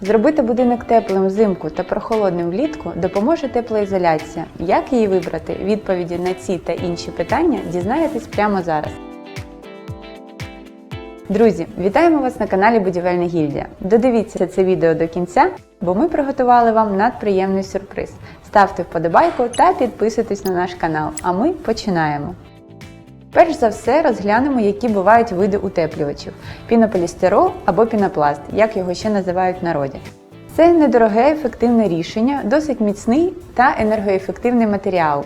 Зробити будинок теплим взимку та прохолодним влітку допоможе теплоізоляція. Як її вибрати? Відповіді на ці та інші питання дізнаєтесь прямо зараз. Друзі, вітаємо вас на каналі Будівельна гільдія. Додивіться це відео до кінця, бо ми приготували вам надприємний сюрприз. Ставте вподобайку та підписуйтесь на наш канал. А ми починаємо. Перш за все розглянемо, які бувають види утеплювачів: пінополістирол або пінопласт, як його ще називають в народі. Це недороге ефективне рішення, досить міцний та енергоефективний матеріал.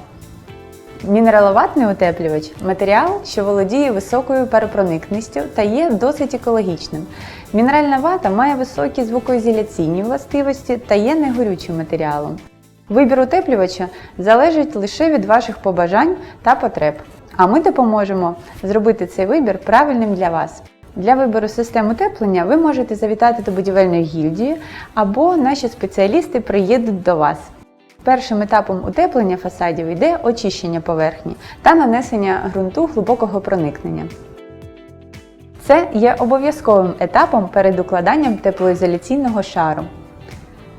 Мінераловатний утеплювач матеріал, що володіє високою паропроникністю та є досить екологічним. Мінеральна вата має високі звукоізоляційні властивості та є негорючим матеріалом. Вибір утеплювача залежить лише від ваших побажань та потреб. А ми допоможемо зробити цей вибір правильним для вас. Для вибору систем утеплення ви можете завітати до будівельної гільдії або наші спеціалісти приїдуть до вас. Першим етапом утеплення фасадів йде очищення поверхні та нанесення ґрунту глибокого проникнення. Це є обов'язковим етапом перед укладанням теплоізоляційного шару.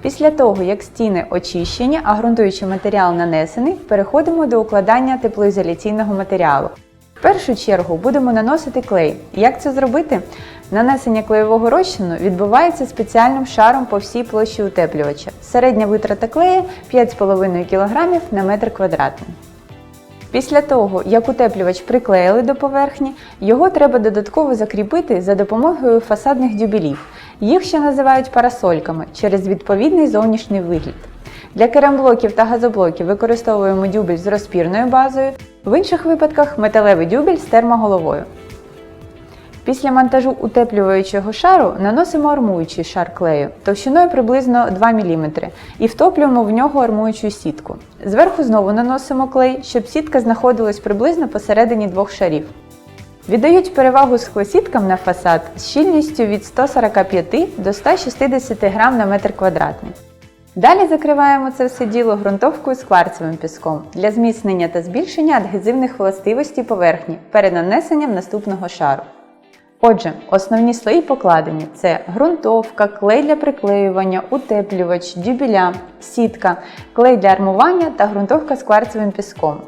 Після того, як стіни очищені, а ґрунтуючий матеріал нанесений, переходимо до укладання теплоізоляційного матеріалу. В першу чергу будемо наносити клей. Як це зробити? Нанесення клеєвого розчину відбувається спеціальним шаром по всій площі утеплювача. Середня витрата клею 5,5 кг на метр квадратний. Після того, як утеплювач приклеїли до поверхні, його треба додатково закріпити за допомогою фасадних дюбелів. Їх ще називають парасольками через відповідний зовнішній вигляд. Для керамблоків та газоблоків використовуємо дюбель з розпірною базою, в інших випадках металевий дюбель з термоголовою. Після монтажу утеплюючого шару наносимо армуючий шар клею товщиною приблизно 2 мм і втоплюємо в нього армуючу сітку. Зверху знову наносимо клей, щоб сітка знаходилась приблизно посередині двох шарів. Віддають перевагу склосіткам на фасад з щільністю від 145 до 160 г на метр квадратний. Далі закриваємо це все діло ґрунтовкою з кварцевим піском для зміцнення та збільшення адгезивних властивостей поверхні перед нанесенням наступного шару. Отже, основні слої покладені це ґрунтовка, клей для приклеювання, утеплювач, дюбеля, сітка, клей для армування та ґрунтовка з кварцевим піском.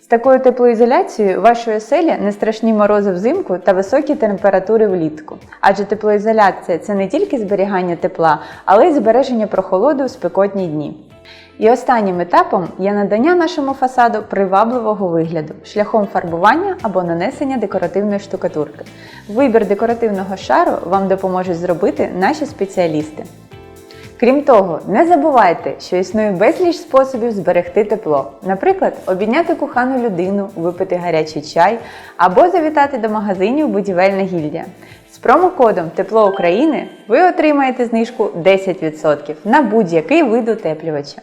З такою теплоізоляцією вашої оселі не страшні морози взимку та високі температури влітку. Адже теплоізоляція це не тільки зберігання тепла, але й збереження прохолоди у спекотні дні. І останнім етапом є надання нашому фасаду привабливого вигляду шляхом фарбування або нанесення декоративної штукатурки. Вибір декоративного шару вам допоможуть зробити наші спеціалісти. Крім того, не забувайте, що існує безліч способів зберегти тепло. Наприклад, обійняти кохану людину, випити гарячий чай або завітати до магазинів Будівельна гільдія. З промокодом Тепло України ви отримаєте знижку 10% на будь-який вид утеплювача.